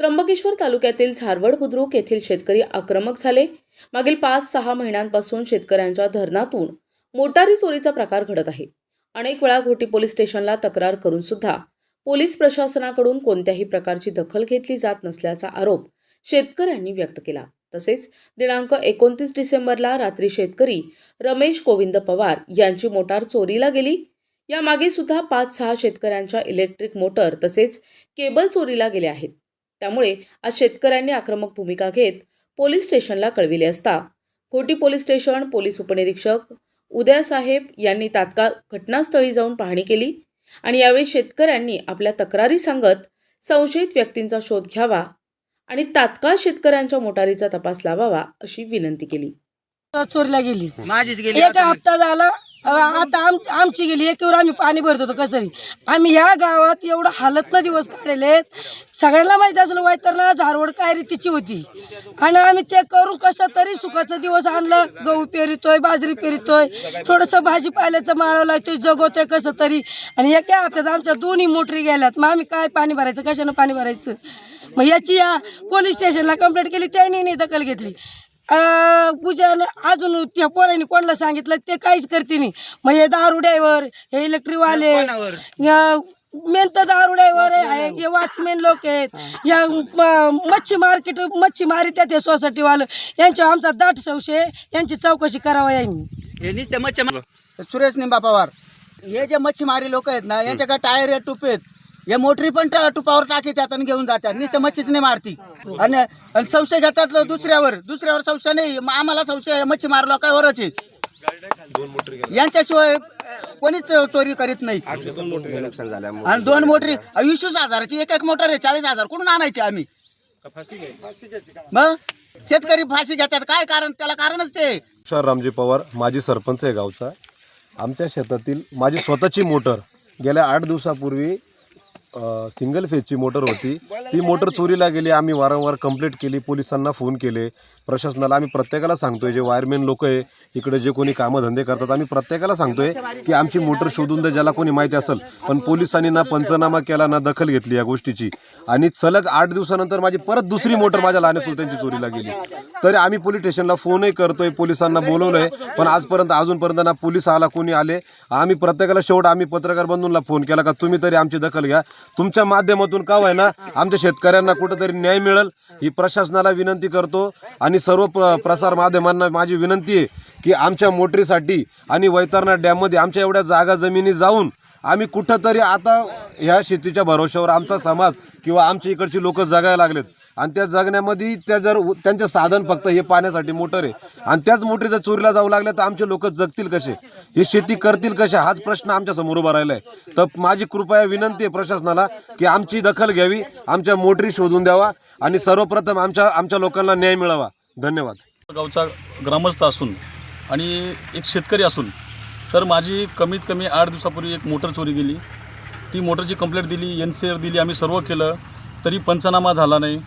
त्र्यंबकेश्वर तालुक्यातील झारवड बुद्रुक येथील शेतकरी आक्रमक झाले. मागील पाच सहा महिन्यांपासून शेतकऱ्यांच्या धरणातून मोटारी चोरीचा प्रकार घडत आहे. अनेक वेळा घोटी पोलीस स्टेशनला तक्रार करून सुद्धा पोलीस प्रशासनाकडून कोणत्याही प्रकारची दखल घेतली जात नसल्याचा आरोप शेतकऱ्यांनी व्यक्त केला. तसेच दिनांक एकोणतीस डिसेंबरला रात्री शेतकरी रमेश गोविंद पवार यांची मोटार चोरीला गेली. यामागे सुद्धा पाच सहा शेतकऱ्यांच्या इलेक्ट्रिक मोटर तसेच केबल चोरीला गेले आहेत. त्यामुळे आज शेतकऱ्यांनी आक्रमक भूमिका घेत पोलीस स्टेशनला कळविले असता. घोटी पोलीस स्टेशन पोलीस उपनिरीक्षक उदयसाहेब यांनी तात्काळ घटनास्थळी जाऊन पाहणी केली आणि यावेळी शेतकऱ्यांनी आपल्या तक्रारी सांगत संशयित व्यक्तींचा शोध घ्यावा आणि तात्काळ शेतकऱ्यांच्या मोटारीचा तपास लावावा अशी विनंती केली. चोरीला गेली. माझीच गेली एक हप्ता झाला. आता आम आमची गेली एकीवर आम्ही पाणी भरत होतो कसं तरी. आम्ही ह्या गावात एवढं हालतनं दिवस काढलेले सगळ्यांना माहिती असलं वायतरला झारवड काय रीतीची होती. आणि आम्ही ते करून कसं तरी सुखाचं दिवस आणलं. गहू पेरितोय बाजरी पेरितोय थोडंसं भाजीपाल्याचं माळं लावतोय जगवतोय कसं तरी. आणि एका हप्त्यात आमच्या दोन्ही मोटरी गेल्यात. मग आम्ही काय पाणी भरायचं कशानं पाणी भरायचं? मग याची या पोलीस स्टेशनला कंप्लेंट केली त्यांनी नाही दखल घेतली. अं, पूजाने अजून त्या पोरांनी कोणाला सांगितलं ते काहीच करते नाही. मग हे दारू ड्रायव्हर हे इलेक्ट्रिकवाले? मेन तर दारू ड्रायव्हर आहे हे वॉचमॅन लोक आहेत. या मच्छी मार्केट मच्छी मारित्यात हे सोसायटीवालं यांच्या आमचा दाट संशय आहे. यांची चौकशी करावा यांनी. हे नुसते मच्छी सुरेश निंबा पवार हे जे मच्छीमारी लोक आहेत ना यांच्याकडे टायर आहेत टुप आहेत. हे मोटरी पण ट- टाकी त्यात आणि घेऊन जातात नुसतं मच्छीच नाही मारती. आणि आणि संशय घेतात दुसऱ्यावर. दुसऱ्यावर संशय नाही. मग आम्हाला संशय आहे. काय वरच आहे? यांच्याशिवाय कोणीच चोरी करीत नाही. आणि दोन मोटरी वीस हजाराची एक एक मोटर आहे. चाळीस हजार. कुठून आणायची आम्ही? मग? शेतकरी फाशी घेतात. काय कारण? त्याला कारणच ते. तुषार रामजी पवार माजी सरपंच आहे गावचा. आमच्या शेतातील माझी स्वतःची मोटर गेल्या आठ दिवसापूर्वी सिंगल फेजची मोटर होती. ती मोटर चोरीला गेली आम्ही वारंवार कंप्लेंट केली पोलिसांना फोन केले. प्रशासनाला आम्ही प्रत्येकाला सांगतोय जे वायरमॅन लोक आहे इकडे जे कोणी कामधंदे करतात आम्ही प्रत्येकाला सांगतोय की आमची मोटर शोधून द्या ज्याला कोणी माहिती असेल. पण पोलिसांनी ना पंचनामा केला ना दखल घेतली या गोष्टीची. आणि सलग आठ दिवसानंतर माझी परत दुसरी मोटर माझ्या लहान चुलत्यांची चोरीला गेली. तरी आम्ही पोलीस स्टेशनला फोनही करतोय पोलिसांना बोलवलंय. पण आजपर्यंत अजूनपर्यंत ना पोलीस आला कोणी आले. आम्ही प्रत्येकाला शेवट आम्ही पत्रकार बंधूंना फोन केला का तुम्ही तरी आमची दखल घ्या. तुमच्या माध्यमातून का व्हायना आमच्या शेतकऱ्यांना कुठंतरी न्याय मिळेल ही प्रशासनाला विनंती करतो. आणि सर्व प्र प्रसार माध्यमांना माझी विनंती आहे की आमच्या मोटरीसाठी आणि वैतरणा डॅममध्ये आमच्या एवढ्या जागा जमिनी जाऊन आम्ही कुठंतरी आता ह्या शेतीच्या भरोश्यावर आमचा समाज किंवा आमच्या इकडची लोक जगायला लागलेत. आणि त्या जगण्यामध्ये त्या जर त्यांचं साधन फक्त हे पाण्यासाठी मोटर आहे. आणि त्याच मोटरी जर चोरीला जाऊ लागल्या तर आमचे लोक जगतील कसे? हे शेती करतील कशा हाच प्रश्न आमच्यासमोर उभा राहिला आहे तर माझी कृपया विनंती आहे प्रशासनाला की आमची दखल घ्यावी आमच्या मोटरी शोधून द्यावा आणि सर्वप्रथम आमच्या आमच्या लोकांना न्याय मिळावा. धन्यवाद. गावचा ग्रामस्थ असून आणि एक शेतकरी असून तर माझी कमीत कमी आठ दिवसापूर्वी एक मोटर चोरी गेली. ती मोटरची कंप्लेंट दिली एन सी आर दिली आम्ही सर्व केलं तरी पंचनामा झाला नाही.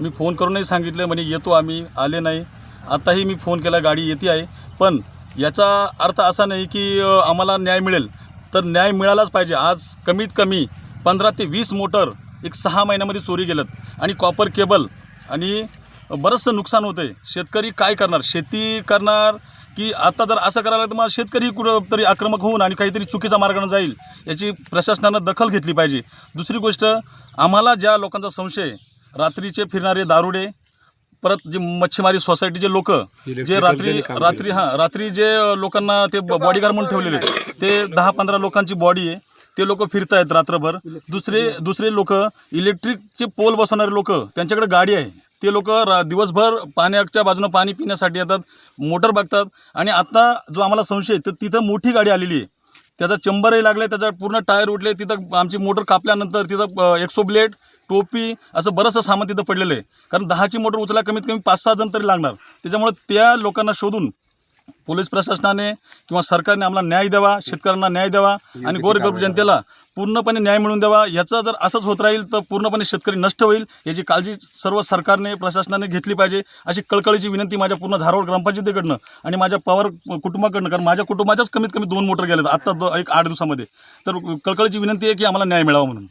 मी फोन करूनही सांगितलं म्हणजे येतो आम्ही आले नाही. आताही मी फोन केला गाडी येते आहे. पण याचा अर्थ असा नाही की आम्हाला न्याय मिळेल. तर न्याय मिळालाच पाहिजे. आज कमीत कमी पंधरा ते वीस मोटर एक सहा महिन्यामध्ये चोरी गेलं आणि कॉपर केबल आणि बरंचसं नुकसान होतं आहे शेतकरी काय करणार? शेती करणार की आता जर असं करायला तर मग शेतकरी कुठं तरी आक्रमक होऊन आणि काहीतरी चुकीचा मार्गाने जाईल. याची प्रशासनानं दखल घेतली पाहिजे. दुसरी गोष्ट आम्हाला ज्या लोकांचा संशय रात्रीचे फिरणारे दारुडे परत जे मच्छीमारी सोसायटीचे लोक जे रात्री रात्री हां रात्री जे लोकांना ते बॉडीगार्ड म्हणून ठेवलेले ते दहा पंधरा लोकांची बॉडी आहे ते लोक फिरतायत रात्रभर. दुसरे दुसरे लोक इलेक्ट्रिकचे पोल बसवणारे लोक त्यांच्याकडे गाडी आहे. ते लोक दिवसभर पाण्याच्या बाजूनं पाणी पिण्यासाठी येतात मोटर बघतात आणि आता जो आम्हाला संशय आहे, तर तिथं मोठी गाडी आलेली आहे. त्याचा चंबरही लागले त्याचा पूर्ण टायर उठले तिथं आमची मोटर कापल्यानंतर तिथं एक्सो ब्लेड टोपी असं बरंचसं सामान तिथं पडलेलं आहे. कारण दहाची मोटर उचला कमीत कमी पाच सहा जण तरी लागणार. त्याच्यामुळे त्या लोकांना शोधून पोलीस प्रशासनाने किंवा सरकारने आम्हाला न्याय द्यावा शेतकऱ्यांना न्याय द्यावा आणि गोरगरीब जनतेला पूर्णपणे न्याय मिळवून द्यावा. याचा जर असंच होत राहील तर पूर्णपणे शेतकरी नष्ट होईल. याची काळजी सर्व सरकारने प्रशासनाने घेतली पाहिजे. अशी कळकळीची विनंती माझ्या पूर्ण धारवाड ग्रामपंचायतीकडनं आणि माझ्या पवार कुटुंबाकडनं कारण माझ्या कुटुंबाच्याच कमीत कमी दोन मोटर गेलेत. आत्ता दो एक आठ दिवसामध्ये. तर कळकळीची विनंती आहे की आम्हाला न्याय मिळावा म्हणून.